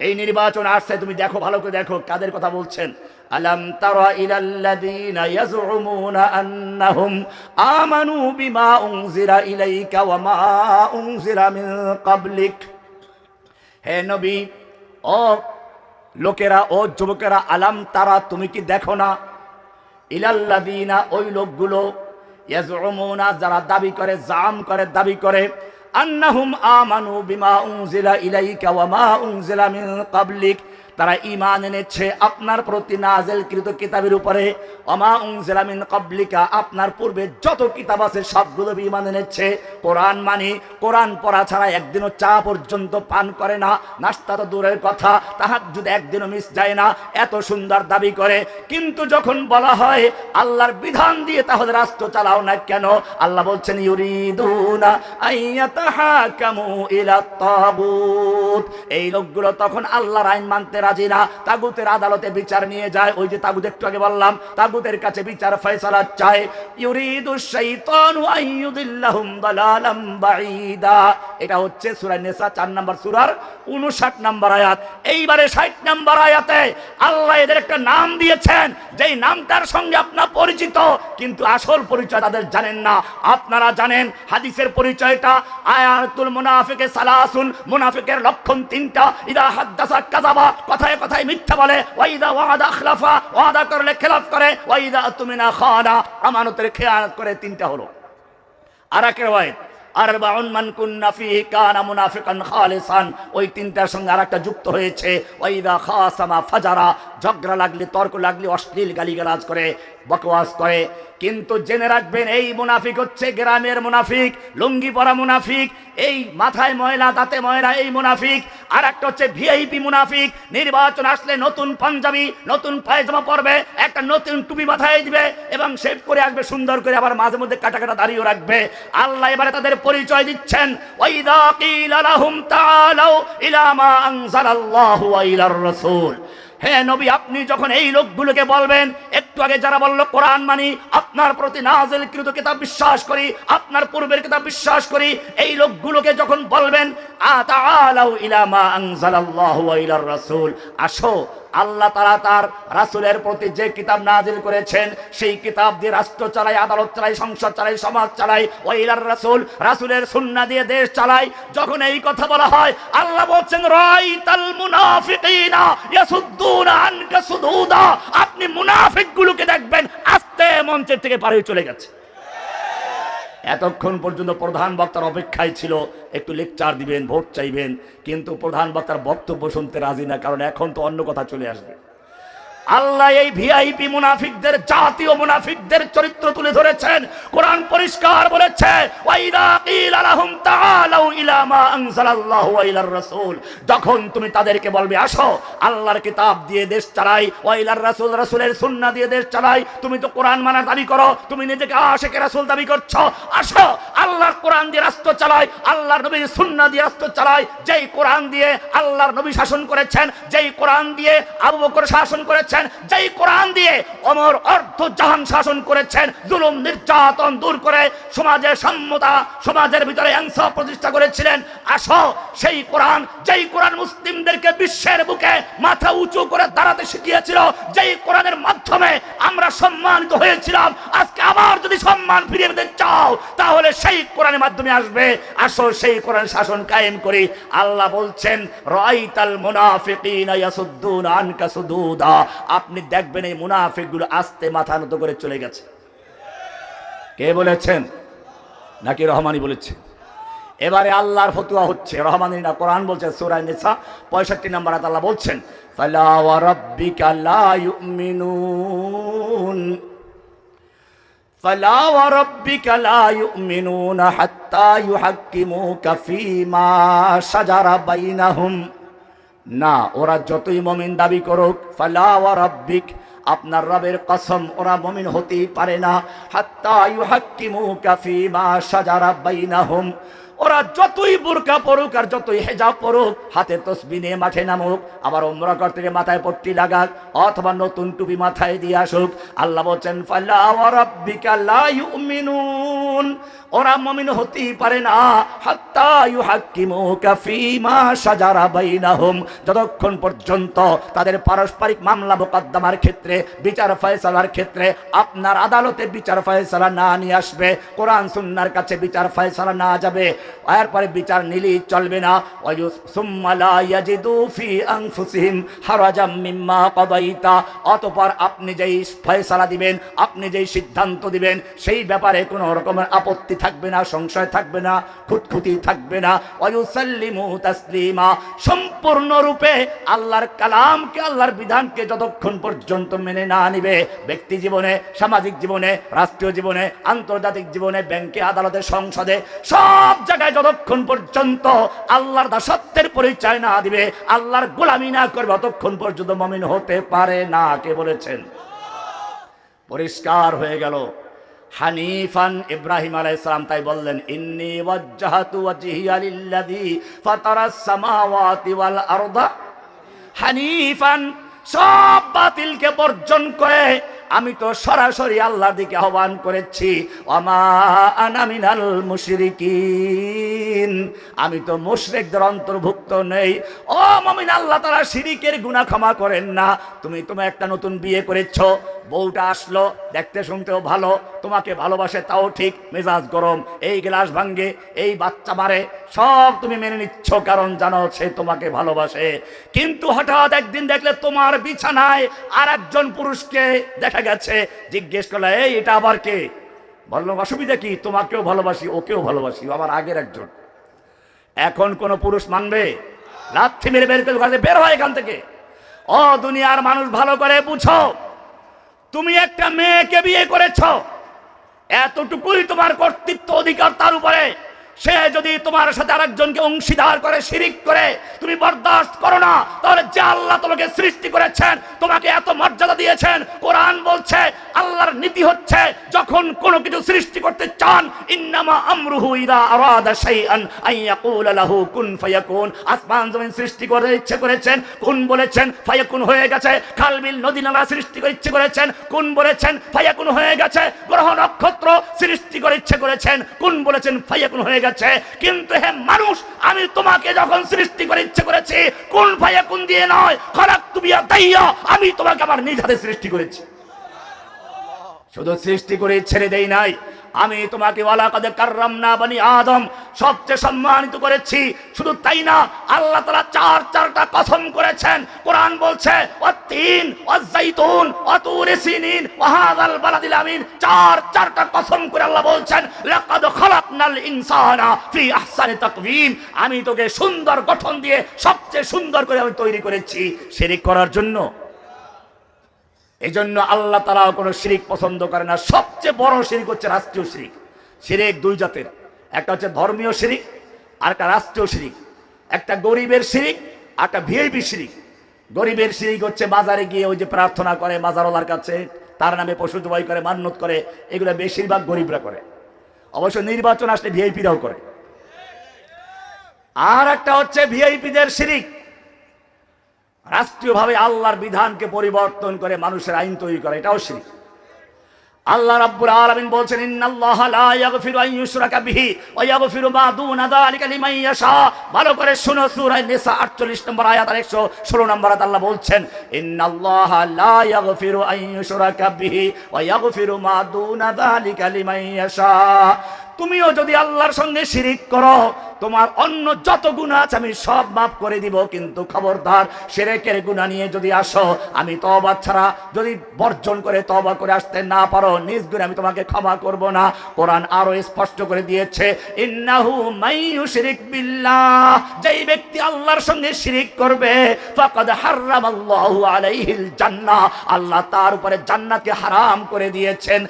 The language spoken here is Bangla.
এই নির্বাচন আসছে, তুমি দেখো, ভালো করে দেখো কাদের কথা বলছেন। আলাম তারা ইলাল্লাযীনা ইয়াজউমুনা আন্নাহুম আমানু বিমা উনজিলা ইলাইকা ওয়া মা উনজিলা মিন ক্বাবলিক। হে নবী, ও লোকেরা, ও যুবকেরা, আলাম তারা, তুমি কি দেখো না? ইলাল্লাযীনা, ওই লোকগুলো ইয়াজউমুনা, যারা দাবি করে, জাম করে, দাবি করে আন্নাহুম আমানু বিমা উনজিলা ইলাইকা ওয়া মা উনজিলা মিন ক্বাবলিক তারা ঈমান এনেছে আপনার প্রতি নাযিলকৃত কিতাবের উপরে। মিন ক্বাবলিকা, আপনার পূর্বে যত কিতাব আছে সবগুলো ঈমান এনেছে। কোরআন মানে কোরআন পড়া ছাড়া একদিনও চা পর্যন্ত পান করে না। নাস্তা তো দূরের কথা, তাহাজ্জুদ একদিনও মিস যায় না। এত সুন্দর দাবি করে। কিন্তু যখন বলা হয়, আল্লাহর বিধান দিয়ে তাহলে রাষ্ট্র চালাও না কেন? আল্লাহ বলছেন, ইউরিদুনা আইয়াতাহাকামু ইলা এই লোকগুলো তখন আল্লাহর আইন মানতে রাজি না তাগুতের আদালতে বিচার নিয়ে যায়। ওই যে তাগুত, একটু আগে বললাম, তাগুতের কাছে বিচার ফয়সালা চায়। এটা হচ্ছে সূরা নিসা 4 নাম্বার সূরার 59 নাম্বার আয়াত। এইবারে 60 নাম্বার আয়াতে আল্লাহ এদের একটা নাম দিয়েছেন। যেই নামটার সঙ্গে আপনার পরিচিত, কিন্তু আসল পরিচয় তাদের জানেন না। আপনারা জানেন হাদিসের পরিচয়টা, আয়াতুল মুনাফিকে সালাসুন, মুনাফিকের লক্ষণ তিনটা। ইদা হাদ্দাসা কথায় কথায় মিথ্যা বলে, ওয়াইদা ওয়াদা আখলাফা, ওয়াদা করলে খেলাফ করে, ওয়াইদা তুমি না খানা আমানতের খেয়াল করে তিনটা হলো। আর এক রেওয়ায়ত, আরবাউন মান কুন্না ফিহি কানা মুনাফিকান খালিসান। ওই তিনটার সঙ্গে আরেকটা যুক্ত হয়েছে ঝগড়া লাগলে, তর্ক লাগলে অশ্লীল গালিগালাজ করে, বকওয়াস করে। কিন্তু জেনে রাখবেন, এই মুনাফিক হচ্ছে গ্রামের মুনাফিক, লুঙ্গি পরা মুনাফিক, এই মাথায় ময়লা, দাঁতে ময়লা, এই মুনাফিক। আর একটা হচ্ছে ভিআইপি মুনাফিক, নির্বাচন আসলে নতুন পাঞ্জাবি, নতুন পায়জামা পরবে, একটা নতুন টুপি মাথায় দিবে এবং শেভ করে আসবে, সুন্দর করে আবার মাঝে মধ্যে কাটা কাটা দাঁড়িয়ে রাখবে। আল্লাহ এবারে তাদের পরিচয় দিচ্ছেন, ওয়াইদা কিলা লাহুম তাআলাউ ইলা মা আনজালাল্লাহু ওয়া ইলার রাসূল। হে নবী, আপনি যখন এই লোকগুলোকে বলবেন, একটু আগে যারা বলল কোরআন মানি, আপনার প্রতি নাজিলকৃত কিতাব বিশ্বাস করি, আপনার পূর্বের কিতাব বিশ্বাস করি, এই লোকগুলোকে যখন বলবেন, আতাআলাউ ইলা মা আনজালাল্লাহু ওয়া ইলার রাসূল, আসো আল্লাহ তারা তার রাসূলের প্রতি যে কিতাব নাজিল করেছেন, সেই কিতাব দিয়ে রাষ্ট্র চালায় আদালত চালায় সংসদ চালায় সমাজ চালায় ওয়াইলার রাসূল, রাসুলের সুন্না দিয়ে দেশ চালায় যখন এই কথা বলা হয়, আল্লাহ বলছেন, রাইতাল মুনাফিকিনা ইয়াসুদ্দুনা আনকা সুদুদা। আপনি মুনাফিকগুলোকে দেখবেন, আস্তে মঞ্চের থেকে পার হয়ে চলে গেছে। এতক্ষণ পর্যন্ত প্রধান বক্তার অপেক্ষায় ছিল, একটু লেকচার দিবেন ভোট চাইবেন, কিন্তু প্রধান বক্তার বক্তব্য শুনতে রাজি না, কারণ এখন তো অন্য কথা চলে আসবে। আল্লাহ এই ভিআইপি মুনাফিকদের, জাতীয় মুনাফিকদের চরিত্র তুলে ধরেছেন। কোরআন পরিষ্কার বলেছে যখন তুমি তাদেরকে বলবে, আসো, আল্লাহর কিতাব দিয়ে দেশ চালাই ওয়া ইলার রাসূল রাসূলের সুন্নাহ দিয়ে দেশ চালাই, তুমি তো কোরআন মানার দাবি করো, তুমি নিজেকে আশেকে রাসুল দাবি করছ, আসো, আল্লাহর কোরআন দিয়ে রাষ্ট্র চালাই, আল্লাহর নবীর সুন্না দিয়ে রাষ্ট্র চালাই। যেই কোরআন দিয়ে আল্লাহর নবী শাসন করেছেন, যেই কোরআন দিয়ে আবু বকর শাসন করেছেন যেই কোরআন দিয়ে অমর অর্ধ জাহান শাসন করেছেন, জুলুম, নির্যাতন দূর করে সমাজের সম্মতা, সমাজের ভিতরে অংশ প্রতিষ্ঠা করেছিলেন। আসো, সেই কোরআন, যেই কোরআন মুসলিমদেরকে বিশ্বের বুকে মাথা উঁচু করে দাঁড়াতে শিখিয়েছিল, যেই কোরআনের মাধ্যমে আমরা সম্মানিত হয়েছিলাম, আজকে আবার যদি সম্মান ফিরিয়ে পেতে চাও, তাহলে সেই কোরআনের মাধ্যমে আসবে। আসো, সেই কোরআন শাসন কায়েম করি। আল্লাহ বলছেন, রাইতাল মুনাফিকিনা ইয়াসুদ্দুনা আনকা সুদুদা। আপনি দেখবেন এই মুনাফিকগুলো আস্তে মাথা নত করে চলে গেছে কে বলেছেন নাকি রহমানি বলেছে এবারে আল্লাহর ফতুয়া হচ্ছে রহমানি না কোরআন বলছে সূরা নিসা 65 নম্বর আয়াত আল্লাহ বলছেন ফালা ওয়া রাব্বিকা লা ইউমিনুন فلا وربك لا يؤمنون حتى يحكموك فيما شجر بينهم না, ওরা যতই মমিন দাবি করুক, ফালা আপনার রবের কসম, ওরা মমিন হতেই পারে না। হাত্তা ইউহাক্কিমুকা ফীমা শাজারা বাইনাহুম। ওরা যতই বোরকা পড়ুক আর যতই হেজাব পড়ুক, হাতে তসবি নিয়ে মাঠে নামুক, আবার ওমরা করতে গিয়ে মাথায় পট্টি লাগাক, অথবা নতুন টুপি মাথায় দিয়ে আসুক। আল্লাহ বলছেন ফাল্লা ওয়া লা ইউমিনুন। ওরা মুমিন হতেই পারে না। হাত্তা ইউহাক্কিমুকা ফীমা শাজারা বাইনাহুম। যতক্ষণ পর্যন্ত তাদের পারস্পরিক মামলা মোকদ্দমার ক্ষেত্রে, বিচার ফয়সালার ক্ষেত্রে আপনার আদালতে বিচার ফয়সালা না নিয়ে আসবে, কোরআন সুন্নাহর কাছে বিচার ফয়সালা না যাবে, এরপরে বিচার নিলেই চলবে না। ওয়ায়ুস সুম্মা লা ইয়াজিদু ফি আনফুসিহিম হারাজাম মিম্মা কাদাইতা। অতঃপর আপনি যেই ফয়সালা দিবেন, আপনি যেই সিদ্ধান্ত দিবেন, সেই ব্যাপারে কোনো রকমের আপত্তি থাকবে না, সংশয় থাকবে না, খুঁতখুঁতি থাকবে না। ওয়ায়ুসাল্লিমু তাসলিমা, সম্পূর্ণরূপে আল্লাহর কালামকে, আল্লাহর বিধানকে যতক্ষণ পর্যন্ত মেনে না নিবে, ব্যক্তি জীবনে, সামাজিক জীবনে, রাষ্ট্রীয় জীবনে, আন্তর্জাতিক জীবনে, ব্যাংকে, আদালতে, সংসদে, সব জায়গায় যতক্ষণ পর্যন্ত আল্লাহর দাসত্বের পরিচয় না দিবে, আল্লাহর গোলামি না করবে, ততক্ষণ পর্যন্ত মমিন হতে পারে না, কে বলেছেন? পরিষ্কার হয়ে গেল। হানিফান ইব্রাহিম আলাইসালাম তাই বললেন, ইন্নি ওয়াজ্জাহাতু ওয়াজহিয়া লিল্লাযী ফাতারাস সামাওয়াতি ওয়াল আরদা। হানিফান সব বাতিলকে বর্জন করে আমি তো সরাসরি আল্লাহর দিকে আহ্বান করেছি। আমি তো মুশরিকদের অন্তর্ভুক্ত নেই। ও মমিন, আল্লাহ তারা শিরিকের গুনাহ ক্ষমা করেন না। তুমি তুমি একটা নতুন বিয়ে করেছ। বউটা আসলো, দেখতে শুনতেও ভালো। তোমাকে ভালোবাসে, তাও ঠিক। মেজাজ গরম। এই গ্লাস ভাঙ্গে, এই বাচ্চা মারে। সব তুমি মেনে নিচ্ছ, কারণ জানো সে তোমাকে ভালোবাসে। কিন্তু হঠাৎ একদিন দেখলে তোমার বিছানায় আর একজন পুরুষকে দেখা গেছে, জিজ্ঞেস করলে, এই, এটা আবার কে? বললাম অসুবিধা কি? তোমাকেও ভালোবাসি, ওকেও ভালোবাসি আমার আগের একজন। এখন কোন পুরুষ মানবে? লাথি মেরে বের করে বের হয় এখান থেকে। ও, দুনিয়ার মানুষ ভালো করে বুঝো। তুমি একটা মেয়েকে বিয়ে করেছ। এতটুকুই তোমার কর্তৃত্ব অধিকার তার উপরে। সে যদি তোমার সাথে আরেকজনকে অংশীদার করে, শিরিক করে, তুমি বরদাস্ত করো না, তাহলে যে আল্লাহ তোমাকে সৃষ্টি করেছেন, তোমাকে এত মর্যাদা দিয়েছেন, কোরআন বলছে আল্লাহর নীতি হচ্ছে যখন কোনো কিছু সৃষ্টি করতে চান, ইন্নামা আমরুহু ইদা আরাদা শাইআন আন ইয়াকুলা লাহু কুন ফায়াকুন। আসমান জমিন সৃষ্টি করে ইচ্ছে করেছেন, কুন বলেছেন, ফায়াকুন হয়ে গেছে। খালবিল নদী, নালা সৃষ্টি করে ইচ্ছে করেছেন, কুন বলেছেন, ফায়াকুন হয়ে গেছে। গ্রহ, নক্ষত্র সৃষ্টি করে ইচ্ছে করেছেন, কুন বলেছেন, ফায়াকুন হয়ে গেছে। কিন্তু হে মানুষ, আমি তোমাকে যখন সৃষ্টি করে ইচ্ছে করেছি, কোন ফায়াকুন দিয়ে নয় খরাক তুমি দাইয়া আমি তোমাকে আমার নিজ হাতে সৃষ্টি করেছি। শুধু সৃষ্টি করে ছেড়ে দেই নাই। আমি তোমাকে ওয়ালাকাদে কাররাম না বানি আদম সবচেয়ে সম্মানিত করেছি। শুধু তাই না, আল্লাহ তাআলা চার চারটা কসম করেছেন। কোরআন বলছে অতিন অজাইতুন অতুর সিনিন ওয়াহাদাল বালাদিল আমিন। চার চারটা কসম করে আল্লাহ বলছেন, লাকাদ খালাকনাল ইনসানা ফি আহসানি তাকওয়িম। আমি তোকে সুন্দর গঠন দিয়ে সবচেয়ে সুন্দর করে আমি তৈরি করেছি। শিরিক করার জন্য এই জন্য আল্লাহ তারা কোনো শিরিক পছন্দ করে না। সবচেয়ে বড় শিরিক হচ্ছে রাষ্ট্রীয় শিরিক। শিরিক দুই জাতের। একটা হচ্ছে ধর্মীয় শিরিক, আর একটা রাষ্ট্রীয় শিরিক। একটা গরিবের শিরিক, আর একটা ভিআইপি শিরিক। গরিবের শিরিক হচ্ছে বাজারে গিয়ে ওই যে প্রার্থনা করে, মাজারওয়ালার কাছে, তার নামে পশু জবাই করে মান্যত করে, এগুলো বেশিরভাগ গরিবরা করে। অবশ্য নির্বাচন আসলে ভিআইপিরাও করে। আর একটা হচ্ছে ভিআইপিদের শিরিক। রাষ্ট্রীয়ভাবে আল্লাহর বিধানকে পরিবর্তন করে মানুষের আইন তৈরি করে, এটাও শিরিক। আল্লাহ রাব্বুল আলামিন বলছেন, ইন্নাল্লাহ লা ইয়াগফিরু আন ইউশরাকা বিহি ওয়া ইয়াগফিরু মা দুনা যালিকা লিমান ইয়াশা। ভালো করে শুনো সূরা নিসা 48 নম্বর আয়াত আর 116 নম্বর আয়াত আল্লাহ বলছেন, ইন্নাল্লাহ লা ইয়াগফিরু আন ইউশরাকা বিহি ওয়া ইয়াগফিরু মা দুনা যালিকা লিমান ইয়াশা। তুমিও যদি আল্লাহর সঙ্গে শিরিক করো, তোমার অন্য যত গুণা আছে আমি সব মাফ করে দিব। কিন্তু খবরদার সেরেকের গুণা নিয়ে যদি আসো, আমি তবা ছাড়া যদি বর্জন করে তবা করে আসতে না পারো, নিজ গুণে আমি তোমাকে ক্ষমা করব না। কোরআন আরও স্পষ্ট করে দিয়েছে, ইন্নাহু মাইয়ু শিরিক বিল্লাহ। যেই ব্যক্তি আল্লাহর সঙ্গে শিরিক করবে, ফাকাদ হারামাল্লাহু আলাইহিল জান্নাহ। আল্লাহ তার উপরে জান্নাতকে হারাম করে দিয়েছেন।